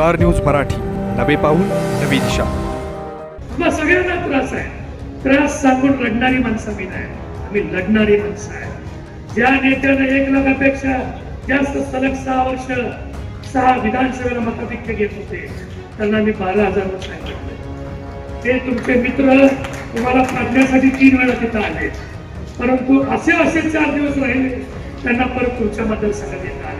Star news Marathi. नवे पाऊल नवी दिशा. सगळ्यांना त्रास आहे. त्रास सांगून रडणारी माणसं मी नाही. आम्ही लढणारी माणसं आहे. ज्या नेत्यानं एक लाखापेक्षा जास्त सलग सहा वर्ष सहा विधानसभेला मताधिक्य घेत होते त्यांना मी बारा हजार सांगितले. ते तुमचे मित्र तुम्हाला पाडण्यासाठी तीन वेळा तिथं आले. परंतु असे असे चार दिवस राहिले त्यांना परत तुमच्या मतदारसंघात येत आले.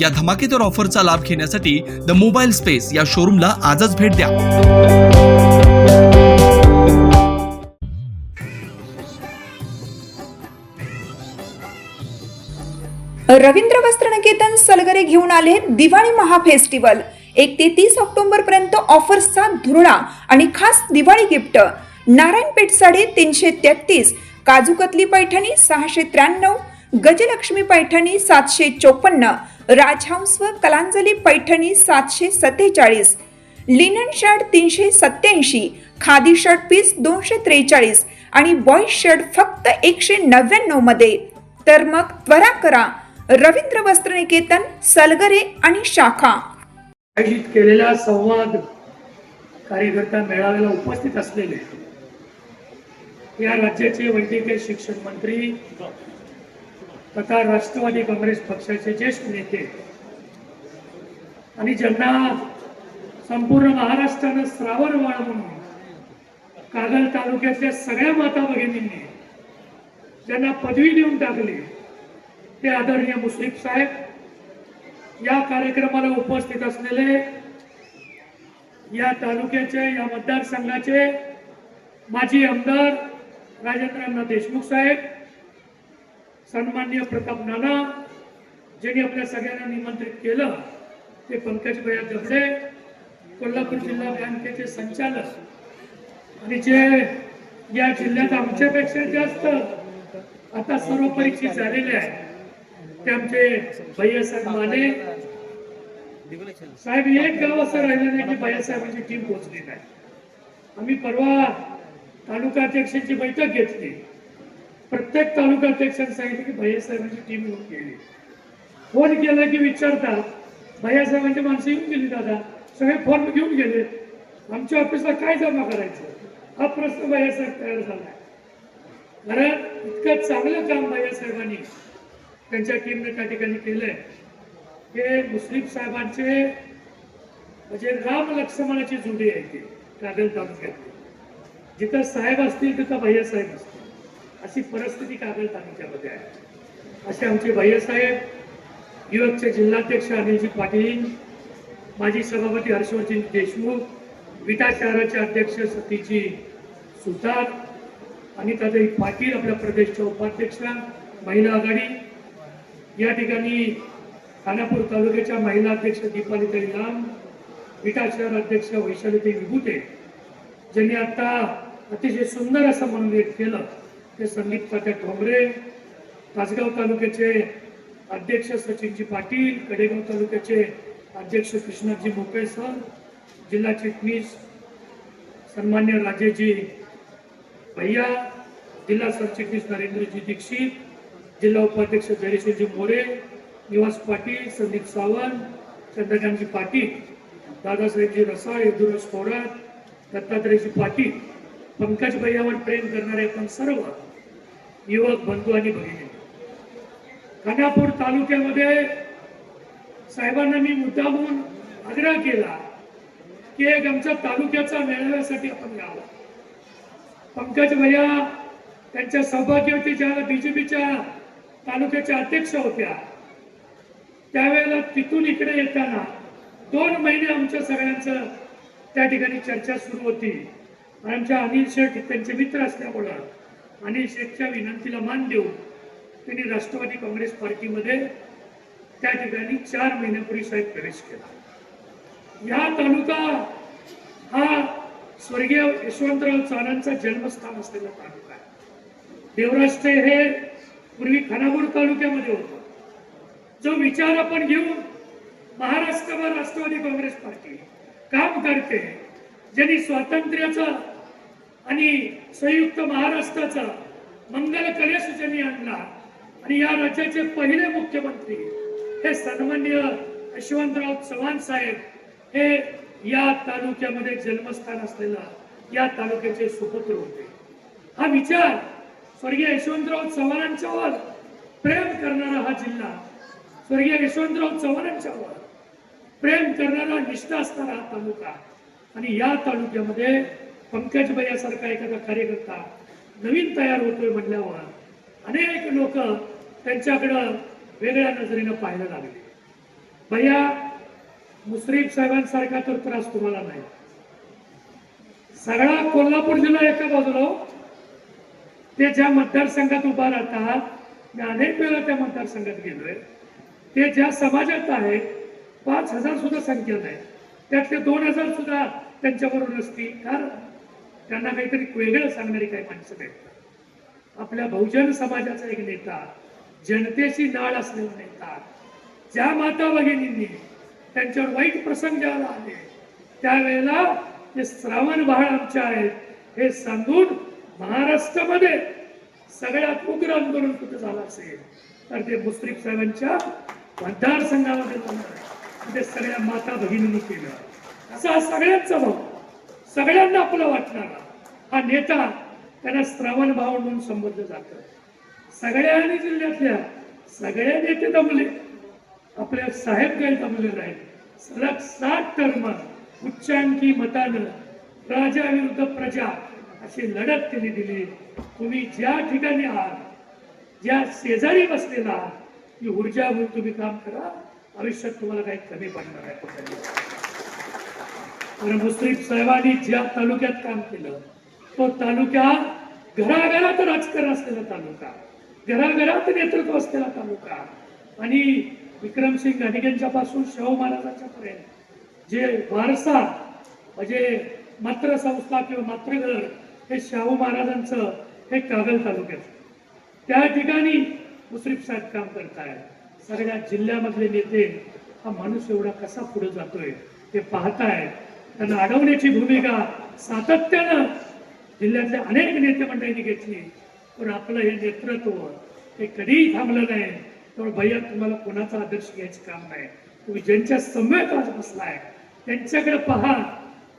या धमाकेदार ऑफरचा लाभ घेण्यासाठी द मोबाईल स्पेस या शोरूमला आजच भेट द्या. रवींद्र वस्त्र निकेतन सलगरे घेऊन आले दिवाळी महाफेस्टिवल एक ते तीस ऑक्टोबर पर्यंत ऑफर्सचा धुरळा आणि खास दिवाळी गिफ्ट. नारायणपेठ साडे तीनशे तेहतीस काजू कतली पैठणी सहाशे त्र्याण्णव गजलक्ष्मी पैठणी सातशे चोपन्न राजहंस व कलांजली पैठणी सातशे सत्तेचाळीस लिनन शर्ट तीनशे सत्याऐंशी खादी शर्ट पीस दोनशे त्रेचाळीस आणि बॉईज शर्ट फक्त एकशे नव्याण्णवमध्ये. तर मग त्वरा करा. रवींद्र वस्त्रनिकेतन सलगरे आणि शाखा. आयोजित केलेला संवाद कार्यकर्ता मेळाव्याला उपस्थित असलेले या राज्याचे वैद्यकीय शिक्षण मंत्री तथा राष्ट्रवादी काँग्रेस पक्षाचे ज्येष्ठ नेते आणि ज्यांना संपूर्ण महाराष्ट्रानं श्रावण वाळ म्हणून कागल तालुक्यातल्या सगळ्या माता भगिनींनी ज्यांना पदवी देऊन टाकली ते आदरणीय मुस्लिम साहेब या कार्यक्रमाला उपस्थित असलेले या तालुक्याचे या मतदारसंघाचे माजी आमदार राजेंद्रनाथ देशमुख साहेब सन्मान्य प्रताप नाना ज्यांनी आपल्या सगळ्यांना निमंत्रित केलं ते पंकज भैया जबडे कोल्हापूर जिल्हा बँकेचे संचालक. आणि जे या जिल्ह्यात आमच्यापेक्षा जास्त आता सर्व परीक्षित झालेले आहे ते आमचे भैयासाहेब माने. साहेब एक गाव असं राहिलं नाही की भैयासाहेबांची टीम पोहोचली नाही. आम्ही परवा तालुका अध्यक्षांची बैठक घेतली. प्रत्येक तालुका अध्यक्षांनी सांगितलं की भैयासाहेबांची टीम येऊन गेली फोन केला की विचारतात भैयासाहेबांची माणसं येऊन गेली दादा सगळे फॉर्म घेऊन गेले. आमच्या ऑफिसला काय जमा करायचं? हा प्रश्न भैयासाहेब तयार झाला. कारण इतकं चांगलं काम भैयासाहेबांनी त्यांच्या टीमने त्या ठिकाणी केलंय. हे मुस्लिम साहेबांचे म्हणजे राम लक्ष्मणाची जुडी आहे ती कागल तालुक्यात जिथं साहेब असतील तिथं भैयासाहेब असतील. अशी परिस्थिती कागल तालुक्यामध्ये आहे असे आमचे भैयासाहेब युवकचे जिल्हाध्यक्ष अनिलजी पाटील माजी सभापती हर्षवर्धन देशमुख विटा शहराचे अध्यक्ष सतीजी सुतार आणि ताई पाटील आपल्या प्रदेशच्या उपाध्यक्षा महिला आघाडी. या ठिकाणी खानापूर तालुक्याच्या महिला अध्यक्ष दीपालीताई लांब विटा शहर अध्यक्ष वैशालीताई विभूते ज्यांनी आता अतिशय सुंदर असं मंदिर केलं. ते संदीप तात्या ठोंबरे तासगाव तालुक्याचे अध्यक्ष सचिनजी पाटील कडेगाव तालुक्याचे अध्यक्ष कृष्णाजी मोकळे सर जिल्हा चिटणीस सन्मान्य राजेजी भैया जिल्हा सरचिटणीस नरेंद्रजी दीक्षित जिल्हा उपाध्यक्ष जयश्रीजी मोरे निवास पाटील संदीप सावंत चंद्रकांतजी पाटील दादासाहेबजी रसाळ यदुराज थोरात दत्तात्रयजी पाटील पंकज भैयावर प्रेम करणारे आपण सर्व युवक बंधू आणि भगिनी. खानापूर तालुक्यामध्ये साहेबांना मी मुद्दामून आग्रह केला की एक आमच्या तालुक्याचा मेळाव्यासाठी आपण यावं. पंकज भैया त्यांच्या सौभाग्यवती ज्याला बीजेपीच्या तालुक्याच्या अध्यक्ष होत्या. त्यावेळेला तिथून इकडे येताना दोन महिने आमच्या सगळ्यांचं त्या ठिकाणी चर्चा सुरू होती. आणि आमच्या अनिल शेठ त्यांचे मित्र असल्यामुळं. अनिल शेठच्या विनंतीला मान देऊन त्यांनी राष्ट्रवादी काँग्रेस पार्टीमध्ये त्या ठिकाणी चार महिन्यापूर्वी साहेब प्रवेश केला. या तालुका हा स्वर्गीय यशवंतराव चव्हाणांचा जन्मस्थान असलेला तालुका आहे. देवराष्ट्रे हे पूर्वी खानापूर तालुक्यामध्ये होतं. जो विचार आपण घेऊन महाराष्ट्रभर राष्ट्रवादी काँग्रेस पार्टी काम करते ज्यांनी स्वातंत्र्याचा आणि संयुक्त महाराष्ट्राचा मंगल कलेश ज्यांनी आणला आणि या राज्याचे पहिले मुख्यमंत्री हे सन्मान्य यशवंतराव चव्हाण साहेब हे या तालुक्यामध्ये जन्मस्थान असलेला या तालुक्याचे सुपुत्र होते. हा विचार स्वर्गीय यशवंतराव चव्हाणांच्यावर प्रेम करणारा हा जिल्हा स्वर्गीय यशवंतराव चव्हाणांच्यावर प्रेम करणारा निष्ठा असणारा हा तालुका आणि या तालुक्यामध्ये पंकज भैयासारखा एखादा कार्यकर्ता नवीन तयार होतोय म्हटल्यावर अनेक लोक त्यांच्याकडं वेगळ्या नजरेनं पाहायला लागले. भैया मुश्रीफ साहेबांसारखा तर त्रास तुम्हाला नाही. सगळा कोल्हापूर जिल्हा एका बाजूला हो. ते ज्या मतदारसंघात उभा राहतात मी अनेक वेळा त्या मतदारसंघात गेलोय. ते ज्या समाजात आहे पाच हजार सुद्धा संख्या नाही त्यातले दोन हजार सुद्धा त्यांच्याबरोबर असतील. कारण त्यांना काहीतरी वेगळं सांगणारी काही माणसं भेटतात. आपल्या बहुजन समाजाचा एक नेता जनतेशी नाळ असलेला नेता ज्या माता भगिनींनी त्यांच्यावर वाईट प्रसंग ज्यावेळेला आले त्यावेळेला ते श्रावण बाळ आमचे आहेत हे सांगून महाराष्ट्रामध्ये सगळ्यात उग्र आंदोलन कुठं झालं असेल तर ते मुश्रीफ साहेबांच्या मतदारसंघामध्ये झालं. ते सगळ्या माता भगिनींनी केलं. असा हा सगळ्यांचा भाऊ. सगळ्यांना आपलं वाटणारा. हा नेता त्यांना श्रवण भाव म्हणून संबोधलं जातं. सगळ्या जिल्ह्यातल्या सगळ्या नेते दमले. आपल्या साहेब काही दमले नाही सलग सात टर्म उच्चांकी मतानं राजा विरुद्ध प्रजा अशी लढत त्यांनी दिली. तुम्ही ज्या ठिकाणी आहात ज्या शेजारी बसलेला आहात ती ऊर्जा म्हणून तुम्ही काम करा. आयुष्यात तुम्हाला काही कमी पडणार आहे आणि तर मुश्रीफ साहेबांनी ज्या तालुक्यात काम केलं तो तालुका घराघरात राजकारण असलेला तालुका घराघरात नेतृत्व असलेला तालुका. आणि विक्रमसिंग घाणिकेंच्या पासून शाहू महाराजांच्या पर्यंत जे वारसा म्हणजे मात्र संस्था किंवा मातृघर हे शाहू महाराजांचं हे कागल तालुक्यात त्या ठिकाणी मुश्रीफ साहेब काम करताय. सगळ्या जिल्ह्यामधले नेते हा माणूस एवढा कसा पुढे जातोय ते पाहताय त्यांना अडवण्याची भूमिका सातत्यानं जिल्ह्यातल्या अनेक नेते मंडळींनी घेतली पण आपलं हे नेतृत्व हे कधीही थांबलं नाही. त्यामुळे भैया तुम्हाला कोणाचा आदर्श घ्यायचं काम नाही. तुम्ही ज्यांच्या समवेत आज बसलाय त्यांच्याकडे पहा.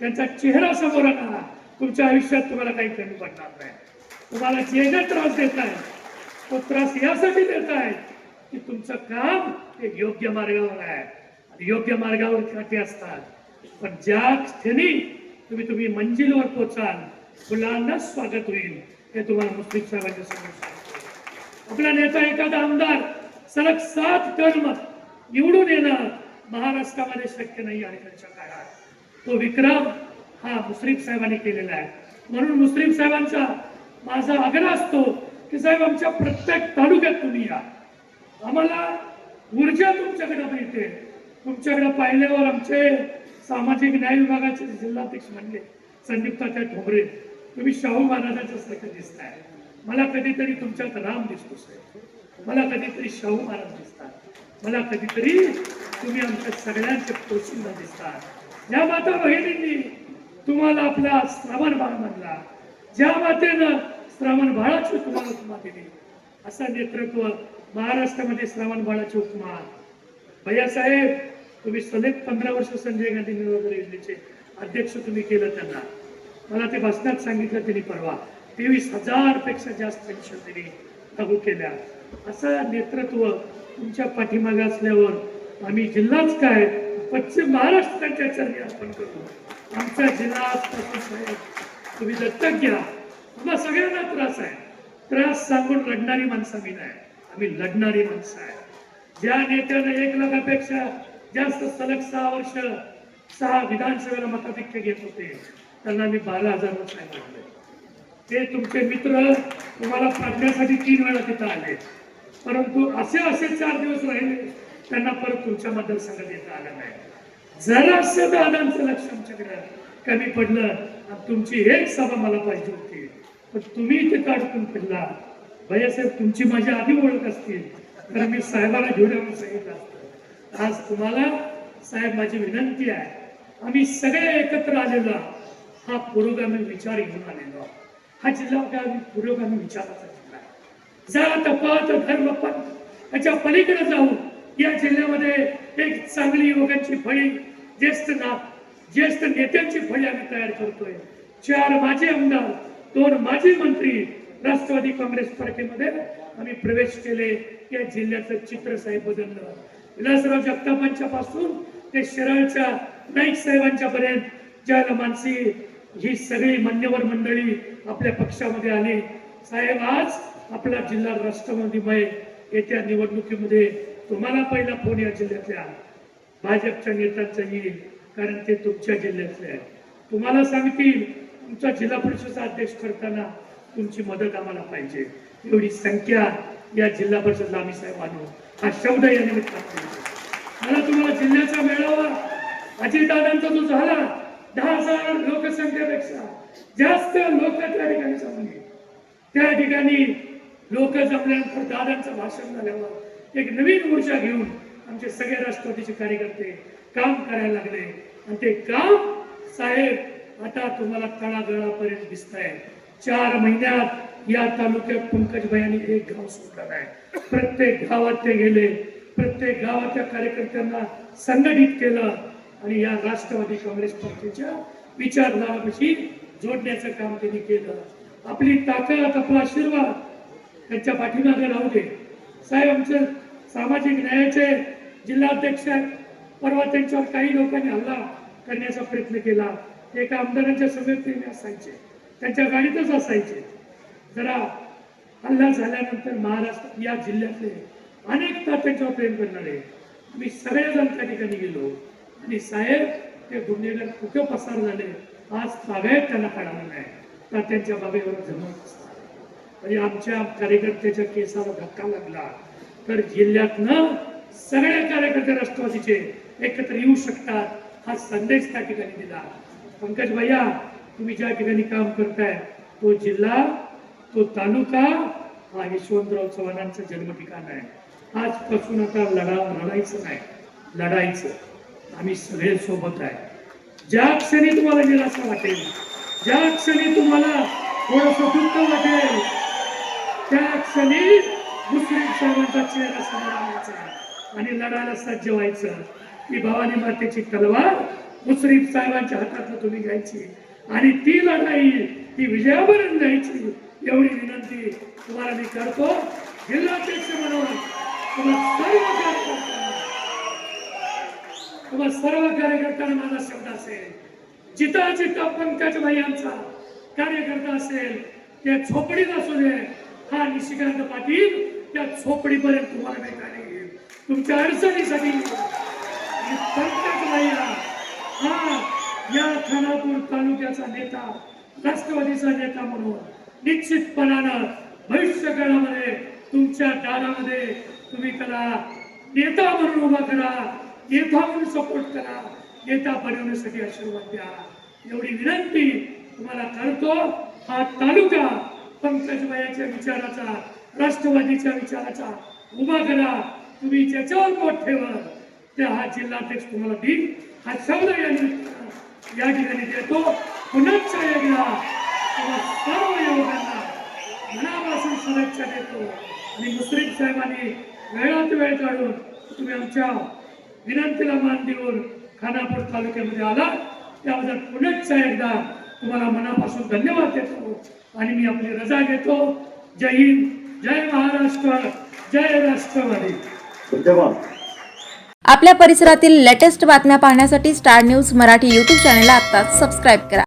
त्यांचा चेहरा समोर आणा. तुमच्या आयुष्यात तुम्हाला काही कमी पडणार नाही. तुम्हाला जे जे त्रास देत आहे तो त्रास यासाठी देत आहे की तुमचं काम हे योग्य मार्गावर आहे. आणि योग्य मार्गावर खाते असतात. पण ज्या क्षणी तुम्ही तुम्ही मंजिलवर पोचाल फुलांना स्वागत होईल. हे तुम्हाला मुस्लिम साहेबांच्या समोर आपला नेता एखादा आमदार सलग सात टर्म निवडून येणं महाराष्ट्रामध्ये शक्य नाही अलीकडच्या काळात. तो विक्रम हा मुस्लिम साहेबांनी केलेला आहे. म्हणून मुस्लिम साहेबांचा माझा आग्रह असतो की साहेब आमच्या प्रत्येक तालुक्यात तुम्ही या. आम्हाला ऊर्जा तुमच्याकडे मिळते. तुमच्याकडे पाहिल्यावर आमचे सामाजिक न्याय विभागाचे जिल्हाध्यक्ष म्हणले संयुक्ताच्या ठोंबरे तुम्ही शाहू महाराजांच्यासारखं दिसताय. मला कधीतरी तुमच्यात राम दिसतो साहेब. मला कधीतरी शाहू महाराज दिसतात. मला कधीतरी तुम्ही आमच्या सगळ्यांचे पोशिंदा दिसतात. या माता बहिणींनी तुम्हाला आपला श्रावण बाळ म्हणला. ज्या मातेनं श्रावण बाळाची तुम्हाला उपमा दिली असं नेतृत्व महाराष्ट्रामध्ये श्रावण बाळाची उपमा. भैयासाहेब तुम्ही सलग पंधरा वर्ष संजय गांधी निरोधन योजनेचे अध्यक्ष तुम्ही केलं त्यांना. मला ते भाषणात सांगितलं त्यांनी परवा. तेवीस हजारपेक्षा जास्त पेन्शन त्यांनी लागू केल्या. असं नेतृत्व तुमच्या पाठीमागे असल्यावर आम्ही जिल्हाच काय? पश्चिम महाराष्ट्र त्यांच्या चरणी अर्पण आमचा जिल्हा आजपासून साहेब तुम्ही दत्तक घ्या. आम्हाला सगळ्यांना त्रास आहे. त्रास सांगून रडणारी माणसं मी नाही. आम्ही लढणारी माणसं आहे. ज्या नेत्यानं एक लाखापेक्षा जास्त सलग सहा वर्ष सहा विधानसभेला मताधिक्य घेत होते. त्यांना मी बारा हजार वर सांगितले ते तुमचे मित्र तुम्हाला पाडण्यासाठी तीन वेळा तिथं आले. परंतु असे असे चार दिवस राहिले त्यांना परत तुमच्या मतदारसंघात येता आलं नाही. जरासं दादांचं लक्ष आमच्याकडे. कमी पडलं. आणि तुमची एक सभा मला पाहिजे होती. पण तुम्ही ते काढून फिरला. भैयासाहेब तुमची माझी आधी ओळख असतील. तर मी साहेबाला घेऊन सांगितलं असतं. आज तुम्हाला साहेब माझी विनंती आहे. आम्ही सगळे एकत्र आलेलो आहोत. हा पुरोगामी विचार घेऊन आलेलो आहोत. हा जिल्हा काय पुरोगामी विचाराचा जिल्हा आहे. जात पात धर्म पंथ याच्या पलीकडे जाऊन या जिल्ह्यामध्ये एक चांगली युवकांची फळी ज्येष्ठ ना ज्येष्ठ नेत्यांची फळी आम्ही तयार करतोय. चार माजी आमदार दोन माजी मंत्री राष्ट्रवादी काँग्रेस पार्टीमध्ये आम्ही प्रवेश केले. या जिल्ह्याचं चित्र साहेब बदललं. विलासराव जगतापांच्या पासून ते शिराळच्या नाईक साहेबांच्या पर्यंत ज्या मानसी ही सगळी मान्यवर मंडळी आपल्या पक्षामध्ये आली. साहेब आज आपला जिल्हा राष्ट्रवादीमय येत्या निवडणुकीमध्ये तुम्हाला पहिला फोन या जिल्ह्यातल्या भाजपच्या नेत्यांचा येईल कारण ते तुमच्या जिल्ह्यातले आहे तुम्हाला सांगतील तुमचा जिल्हा परिषदचा अध्यक्ष करताना तुमची मदत आम्हाला पाहिजे. एवढी संख्या या जिल्हा परिषदला आम्ही साहेब आणू. हा शब्द या निमित्तानं. मला तुम्हाला जिल्ह्याचा मेळावा अजितदादांचा जो झाला दहा हजार लोकसंख्येपेक्षा जास्त लोक त्या ठिकाणी जमले त्या ठिकाणी लोक जमल्यानंतर दादांचं भाषण झाल्यावर एक नवीन ऊर्जा घेऊन आमचे सगळे राष्ट्रवादीचे कार्यकर्ते काम करायला लागले. आणि ते काम साहेब आता तुम्हाला तळागळापर्यंत दिसत आहे चार महिन्यात या तालुक्यात पंकज एक गाव सोडलं आहे. प्रत्येक गावात ते गेले प्रत्येक गावाच्या कार्यकर्त्यांना संघटित केलं आणि या राष्ट्रवादी काँग्रेस पक्षाच्या विचारधारापाशी जोडण्याचं काम त्यांनी केलं. आपली ताकद आपला आशीर्वाद त्यांच्या पाठीमागे राहू दे. साहेब आमचे सामाजिक न्यायाचे जिल्हाध्यक्ष परवा त्यांच्यावर काही लोकांनी हल्ला करण्याचा प्रयत्न केला. एका आमदारांच्या सभेत ते असायचे त्यांच्या गाडीतच असायचे. जरा हल्ला झाल्यानंतर महाराष्ट्र या जिल्ह्यातले अनेक तात्यांच्यावर प्रेम करणारे आम्ही सगळेजण त्या ठिकाणी गेलो. आणि साहेब ते गुन्हेगार कुठं पसार झाले आज ताब्यात त्यांना कळालं नाही. तात्यांच्या बाबेवर जमत असतात म्हणजे आमच्या कार्यकर्त्याच्या केसाला धक्का लागला. तर जिल्ह्यातनं सगळे कार्यकर्ते राष्ट्रवादीचे एकत्र येऊ शकतात हा संदेश त्या ठिकाणी दिला. पंकज भैया तुम्ही ज्या ठिकाणी काम करताय तो जिल्हा तो तालुका हा यशवंतराव चव्हाणांचं जन्म ठिकाण आहे. आजपासून आता लढा लढायचं नाही. लढायचं. आम्ही सगळे सोबत आहे. ज्या क्षणी तुम्हाला निराशा वाटेल ज्या क्षणी तुम्हाला थोडस दुःख वाटेल त्या क्षणी मुस्लिम साहेबांचा चेहरा समोर आणायचा आणि लढायला सज्ज व्हायचं. ती भवानी मातेची तलवार मुस्लिम साहेबांच्या हातातून तुम्ही घ्यायची आणि ती लढाई ती विजयापर्यंत द्यायची एवढी विनंती तुम्हाला मी करतो. जिल्हाध्यक्ष म्हणून तुम्हाला सर्व कार्यकर्त्यांना तुम्हा सर्व कार्यकर्त्यांना माझा शब्द असेल. जिता जिता पंकज यांचा कार्यकर्ता असेल त्या झोपडीत असू दे हा निशिकांत पाटील त्या झोपडीपर्यंत तुम्हाला भेटायला येईल तुमच्या अडचणीसाठी पंकज भैया हा या खानापूर तालुक्याचा नेता राष्ट्रवादीचा नेता म्हणून निश्चितपणानं भविष्य काळामध्ये तुमच्या दारामध्ये तुम्ही त्याला नेता म्हणून उभा करा नेता म्हणून सपोर्ट करा नेता बनवण्यासाठी आशीर्वाद द्या. एवढी विनंती तुम्हाला करतो. हा तालुका पंकजबाईच्या विचाराचा राष्ट्रवादीच्या विचाराचा उभा करा. तुम्ही ज्याच्यावर पोट ठेवा त्या हा जिल्हाध्यक्ष तुम्हाला देईल. हा शब्द या या ठिकाणी देतो. पुन्हा एकदा सर्व शुभेच्छा देतो. आणि मुश्रीफ साहेबांनी वेळात वेळ काढून तुम्ही आमच्या विनंतीला मान देऊन खानापूर तालुक्यामध्ये आला त्याबद्दल पुनश्च एकदा तुम्हाला मनापासून धन्यवाद देतो आणि मी आपली रजा घेतो. जय हिंद जय महाराष्ट्र जय राष्ट्रवादी. विद्यमान आपल्या परिसरातील लेटेस्ट बातम्या पाहण्यासाठी स्टार न्यूज मराठी यूट्यूब चॅनलला आत्ताच सबस्क्राईब करा.